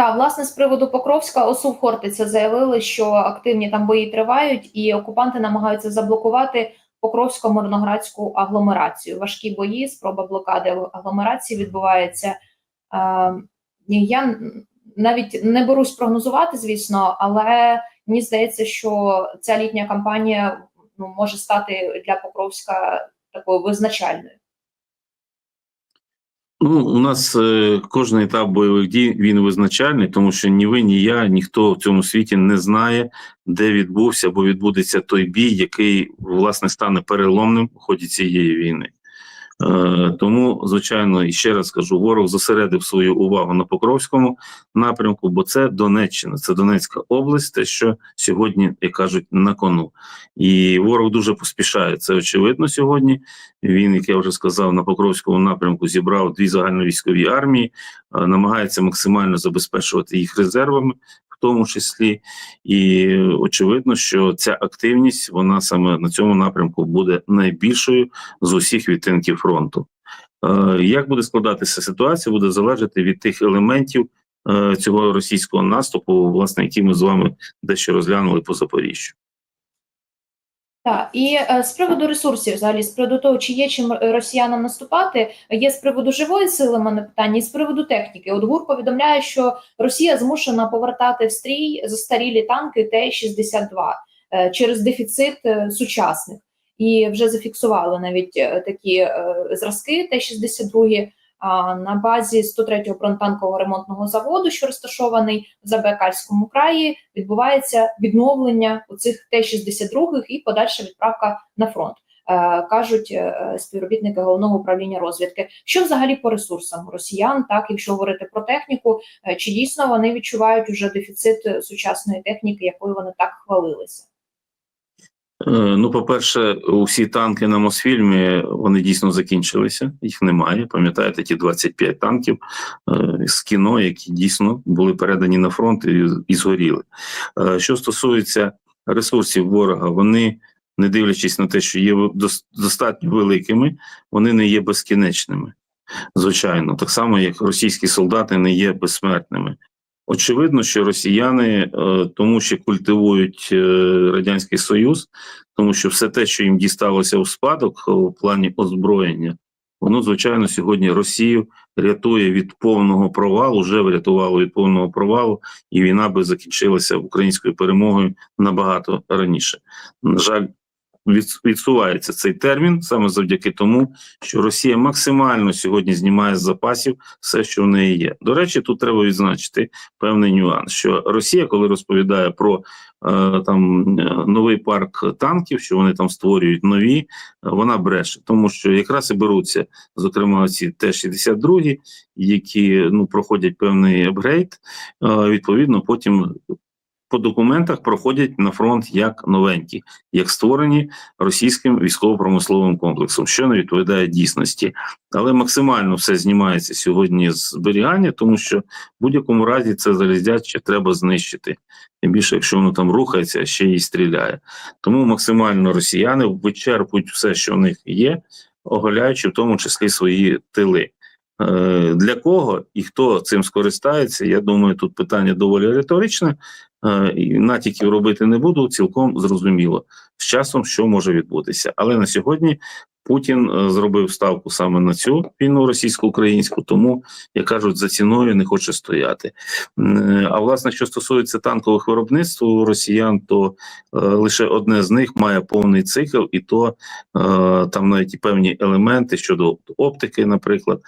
Так, власне, з приводу Покровська, ОСУ Хортиця заявили, що активні там бої тривають, і окупанти намагаються заблокувати Покровсько-Мирноградську агломерацію. Важкі бої, спроба блокади агломерації відбувається. Е, я навіть не берусь прогнозувати, звісно, але мені здається, що ця літня кампанія ну, може стати для Покровська такою визначальною. Ну, у нас е, кожен етап бойових дій він визначальний, тому що ні ви, ні я, ніхто в цьому світі не знає, де відбувся або відбудеться той бій, який власне стане переломним в ході цієї війни. Е, тому, звичайно, і ще раз кажу, ворог зосередив свою увагу на Покровському напрямку, бо це Донеччина, це Донецька область, те, що сьогодні, як кажуть, на кону. І ворог дуже поспішає. Це очевидно сьогодні. Він, як я вже сказав, на Покровському напрямку зібрав дві загальновійськові армії, е, намагається максимально забезпечувати їх резервами, тому числі. І очевидно, що ця активність вона саме на цьому напрямку буде найбільшою з усіх відтинків фронту. Е, Як буде складатися ситуація, буде залежати від тих елементів е, цього російського наступу, власне, які ми з вами дещо розглянули по Запоріжжю. Так, і е, з приводу ресурсів, взагалі, з приводу того, чи є чим росіянам наступати, є з приводу живої сили в мене питання, і з приводу техніки. От ГУР повідомляє, що Росія змушена повертати в стрій застарілі танки Т-62 е, через дефіцит е, сучасних. І вже зафіксували навіть е, такі е, зразки Т-62 а, на базі 103-го бронетанкового ремонтного заводу, що розташований в Забайкальському краї, відбувається відновлення у цих Т-62 і подальша відправка на фронт. Е, Кажуть е, співробітники головного управління розвідки, що взагалі по ресурсам росіян, так якщо говорити про техніку, е, чи дійсно вони відчувають уже дефіцит сучасної техніки, якою вони так хвалилися? Е, Ну, по-перше, усі танки на Мосфільмі вони дійсно закінчилися, їх немає. Пам'ятаєте, ті 25 танків е, з кіно, які дійсно були передані на фронт і, згоріли. Е, Що стосується ресурсів ворога, вони, не дивлячись на те, що є достатньо великими, вони не є безкінечними. Звичайно, так само, як російські солдати не є безсмертними. Очевидно, що росіяни е, тому що культивують е, радянський союз, тому що все те, що їм дісталося у спадок е, у плані озброєння, воно звичайно сьогодні Росію рятує від повного провалу, вже врятувало від повного провалу, і війна би закінчилася українською перемогою набагато раніше. На жаль, відсувається цей термін саме завдяки тому, що Росія максимально сьогодні знімає з запасів все, що в неї є. До речі, тут треба відзначити певний нюанс, що Росія, коли розповідає про е, там е, новий парк танків, що вони там створюють нові, е, вона бреше, тому що якраз і беруться, зокрема, ці Т-62, які ну проходять певний апгрейд, відповідно, потім. По документах проходять на фронт як новенькі, як створені російським військово-промисловим комплексом, що не відповідає дійсності, але максимально все знімається сьогодні з зберігання, тому що в будь-якому разі це заліздяче треба знищити. Тим більше, якщо воно там рухається, ще й стріляє. Тому максимально росіяни вичерпують все, що в них є, оголяючи в тому числі свої тили. Е, Для кого і хто цим скористається, я думаю, тут питання доволі риторичне. Е, Натяків робити не буду, цілком зрозуміло з часом, що може відбутися. Але на сьогодні Путін е, зробив ставку саме на цю війну російсько-українську, тому як кажуть, за ціною не хоче стояти. А власне, що стосується танкових виробництв у росіян, то е, лише одне з них має повний цикл, і то е, там навіть і певні елементи щодо оптики, наприклад,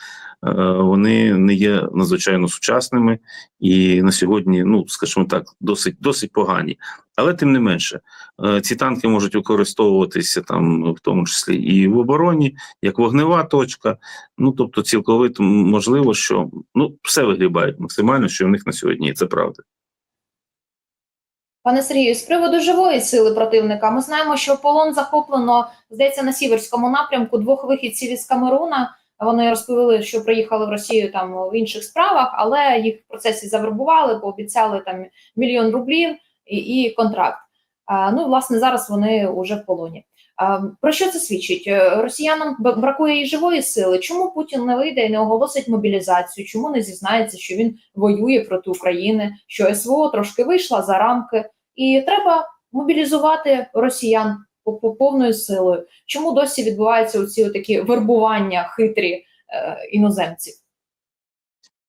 е, вони не є надзвичайно сучасними і на сьогодні, ну скажімо так, досить досить погані. Але тим не менше, е, ці танки можуть використовуватися там, в тому числі і в обороні, як вогнева точка. Ну тобто, цілковито можливо, що ну все вигрібають максимально, що в них на сьогодні є. Це правда. Пане Сергію, з приводу живої сили противника, ми знаємо, що полон захоплено, здається, на сіверському напрямку двох вихідців із Камеруна. Вони розповіли, що приїхали в Росію там в інших справах, але їх в процесі завербували, пообіцяли там мільйон рублів і, і контракт. Ну, власне, зараз вони вже в полоні. А, Про що це свідчить? Е, Росіянам бракує і живої сили. Чому Путін не вийде і не оголосить мобілізацію? Чому не зізнається, що він воює проти України? Що СВО трошки вийшла за рамки, і треба мобілізувати росіян по- по- повною силою. Чому досі відбуваються оці такі вербування хитрі е, іноземців?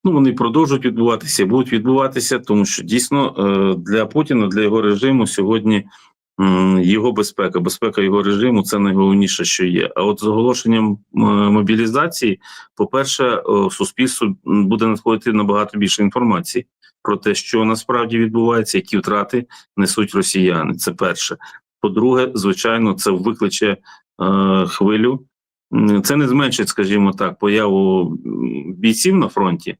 Ну, вони продовжують відбуватися, будуть відбуватися, тому що дійсно е, для Путіна, для його режиму сьогодні його безпека, безпека його режиму це найголовніше, що є. А от з оголошенням мобілізації, по-перше, е, в суспільство буде надходити набагато більше інформації про те, що насправді відбувається, які втрати несуть росіяни. Це перше. По-друге, звичайно, це викличе е, хвилю. Це не зменшить, скажімо так, появу бійців на фронті,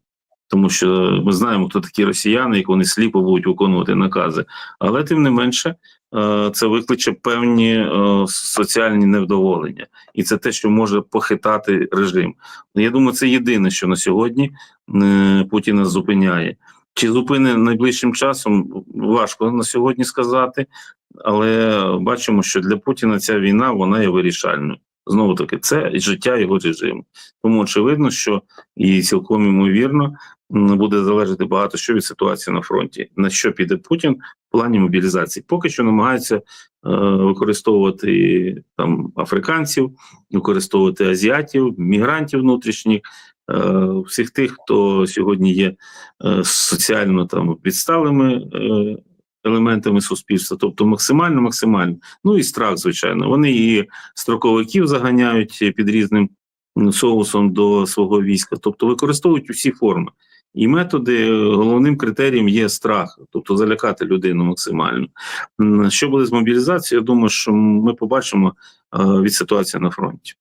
тому що ми знаємо, хто такі росіяни, як вони сліпо будуть виконувати накази. Але тим не менше, е, це викличе певні е, соціальні невдоволення, і це те, що може похитати режим. Я думаю, це єдине, що на сьогодні е, Путіна зупиняє. Чи зупине найближчим часом важко на сьогодні сказати, але бачимо, що для Путіна ця війна вона є вирішальною. Знову таки, це життя його режиму. Тому очевидно, що і цілком ймовірно буде залежати багато що від ситуації на фронті. На що піде Путін в плані мобілізації? Поки що намагаються е, використовувати там африканців, використовувати азіатів, мігрантів внутрішніх, е, всіх тих, хто сьогодні є е, соціально там відсталими. Е, Елементами суспільства, тобто максимально, максимально. Ну і страх, звичайно. Вони і строковиків заганяють під різним соусом до свого війська, тобто використовують усі форми. І методи е, головним критерієм є страх, тобто залякати людину максимально. Що буде з мобілізацією? Я думаю, що ми побачимо е, від ситуації на фронті.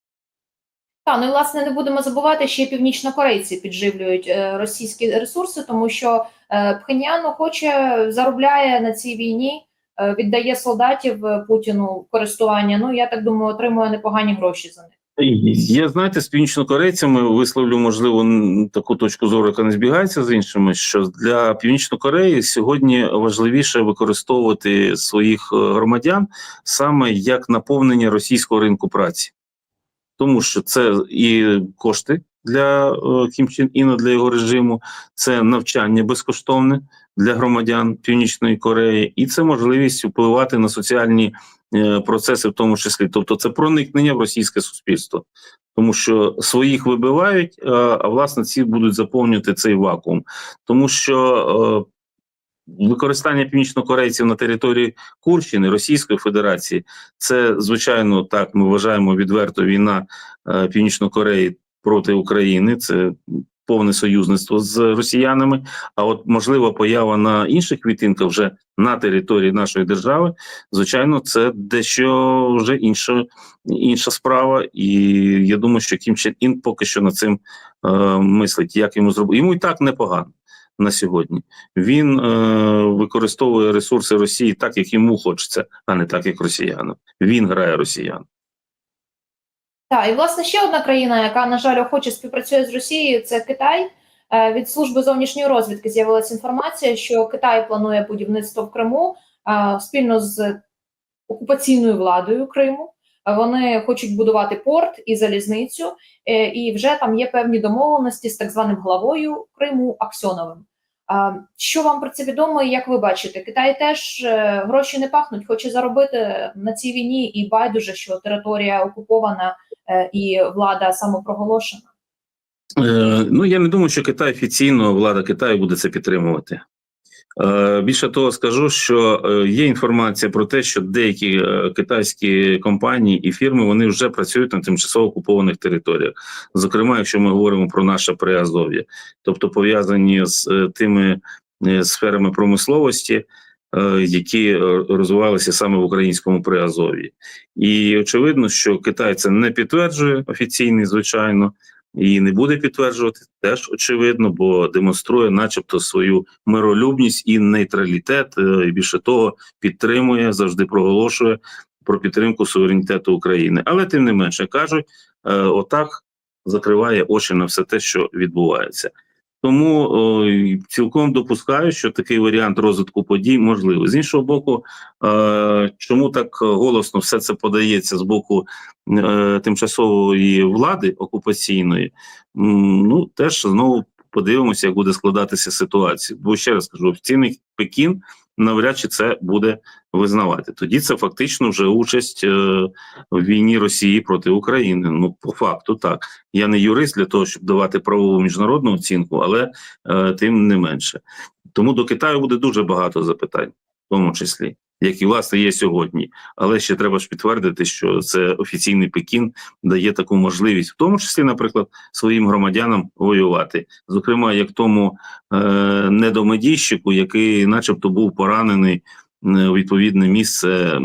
Та ну і власне не будемо забувати, що і північнокорейці підживлюють е, російські ресурси, тому що е, Пхеньян хоче заробляє на цій війні, е, віддає солдатів Путіну користування. Ну я так думаю, отримує непогані гроші за них. Я знаєте, з північнокорейцями висловлю можливо таку точку зору, яка не збігається з іншими. Що для північної Кореї сьогодні важливіше використовувати своїх громадян саме як наповнення російського ринку праці, тому що це і кошти для е, Кім Чен Іна, для його режиму, це навчання безкоштовне для громадян Північної Кореї, і це можливість впливати на соціальні е, процеси, в тому числі, тобто це проникнення в російське суспільство, тому що своїх вибивають, е, а власне ці будуть заповнювати цей вакуум, тому що. Використання північнокорейців на території Курщини Російської Федерації це звичайно так. Ми вважаємо відверто війна е, Північної Кореї проти України. Це повне союзництво з росіянами. А от можлива поява на інших відтинках вже на території нашої держави, звичайно, це дещо вже інша, інша справа. І я думаю, що Кім Чен Ін поки що над цим е, мислить, як йому зробити. Йому і так непогано. На сьогодні він е, використовує ресурси Росії так, як йому хочеться, а не так, як росіянам. Він грає росіян. Так, і власне ще одна країна, яка на жаль охоче співпрацює з Росією, це Китай. Е, Від служби зовнішньої розвідки з'явилася інформація, що Китай планує будівництво в Криму е, спільно з окупаційною владою Криму. Вони хочуть будувати порт і залізницю, е, і вже там є певні домовленості з так званим главою Криму Аксьоновим. Що вам про це відомо, і як ви бачите, Китай теж е, гроші не пахнуть, хоче заробити на цій війні, і байдуже, що територія окупована е, і влада самопроголошена. Ну я не думаю, що Китай офіційно влада Китаю буде це підтримувати. Е, більше того, скажу, що е, є інформація про те, що деякі е, китайські компанії і фірми вони вже працюють на тимчасово окупованих територіях. Зокрема, якщо ми говоримо про наше Приазов'я, тобто пов'язані з тими сферами промисловості, які розвивалися саме в українському Приазов'ї. І очевидно, що Китай це не підтверджує офіційно, звичайно, і не буде підтверджувати, теж очевидно, бо демонструє, начебто, свою миролюбність і нейтралітет. е, І більше того, підтримує, завжди проголошує про підтримку суверенітету України. Але тим не менше кажуть, е, отак закриває очі на все те, що відбувається. Тому о, цілком допускаю, що такий варіант розвитку подій можливий. З іншого боку, е, чому так голосно все це подається з боку е, тимчасової влади окупаційної? Ну теж знову подивимося, як буде складатися ситуація. Бо ще раз кажу, офіційний Пекін навряд чи це буде визнавати. Тоді це фактично вже участь е, в війні Росії проти України. Ну по факту так. Я не юрист для того, щоб давати правову міжнародну оцінку, але е, тим не менше. Тому до Китаю буде дуже багато запитань, в тому числі, як і власне є сьогодні. Але ще треба ж підтвердити, що це офіційний Пекін дає таку можливість, в тому числі, наприклад, своїм громадянам воювати. Зокрема, як тому е, недомедійщику, який, начебто, був поранений е, у відповідне місце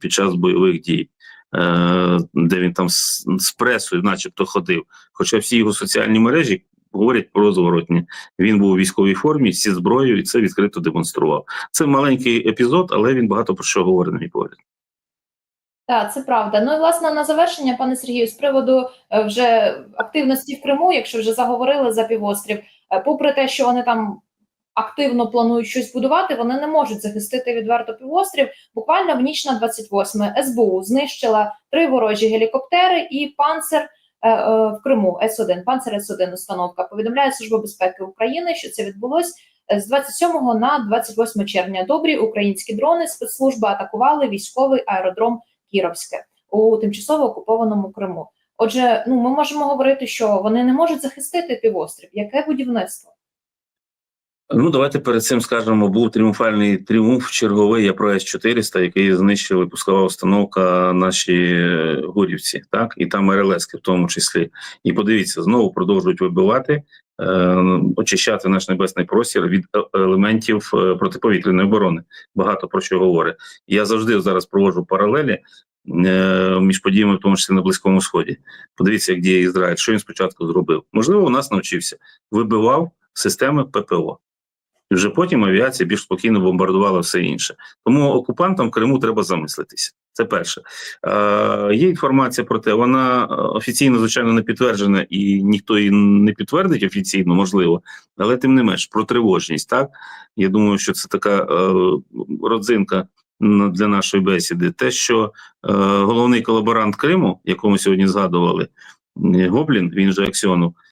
під час бойових дій. Е, де він там з, з пресою, начебто, ходив. Хоча всі його соціальні мережі говорять про зворотні. Він був у військовій формі зі зброєю, і це відкрито демонстрував. Це маленький епізод, але він багато про що говорить, на мій погляд. Так, це правда. Ну і власне на завершення, пане Сергію, з приводу е, вже активності в Криму, якщо вже заговорили за півострів, е, попри те, що вони там активно планують щось будувати, вони не можуть захистити відверто півострів. Буквально в ніч на 28 СБУ знищила три ворожі гелікоптери і панцер в Криму С-1, панцер С-1 установка. Повідомляє Служба безпеки України, що це відбулось е, з 27 на 28 червня. Добрі українські дрони спецслужби атакували військовий аеродром Кіровське у тимчасово окупованому Криму. Отже, ну ми можемо говорити, що вони не можуть захистити півострів. Яке будівництво? Ну, давайте перед цим скажемо, був тріумфальний тріумф черговий я про С-400, який знищили пускова установка наші е, гурівці, так, і там РЛС в тому числі. І подивіться, знову продовжують вибивати, е, очищати наш небесний простір від е- елементів протиповітряної оборони. Багато про що говорить. Я завжди зараз проводжу паралелі між подіями, в тому числі на Близькому Сході. Подивіться, як діє Ізраїль, що він спочатку зробив. Можливо, у нас навчився, вибивав системи ППО. І вже потім авіація більш спокійно бомбардувала все інше. Тому окупантам в Криму треба замислитися. Це перше. Е, є інформація про те, вона е, офіційно, звичайно, не підтверджена, і ніхто її не підтвердить офіційно, можливо, але тим не менш про тривожність. Так я думаю, що це така е, родзинка для нашої бесіди. Те, що е, головний колаборант Криму, якому сьогодні згадували, Гоблін, він же Аксіону, Е,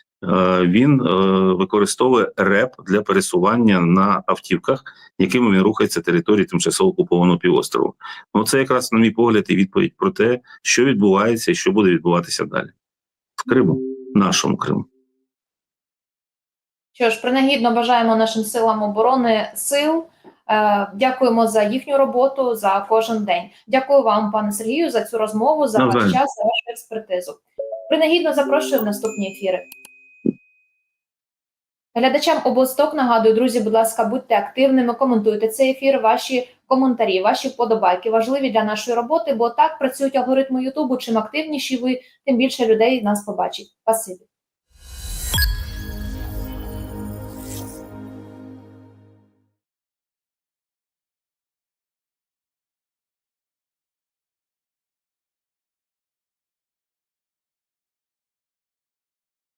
він е, використовує РЕП для пересування на автівках, якими він рухається території тимчасово окупованого півострову. Ну це якраз, на мій погляд, і відповідь про те, що відбувається і що буде відбуватися далі в Криму, нашому Криму. Що ж, принагідно бажаємо нашим силам оборони сил. Е, Дякуємо за їхню роботу за кожен день. Дякую вам, пане Сергію, за цю розмову, за ваш час, за вашу експертизу. Принагідно запрошую в наступні ефіри. Глядачам обосток нагадую, друзі, будь ласка, будьте активними, коментуйте цей ефір. Ваші коментарі, ваші вподобайки важливі для нашої роботи, бо так працюють алгоритми Ютубу. Чим активніші ви, тим більше людей нас побачить. Спасибі.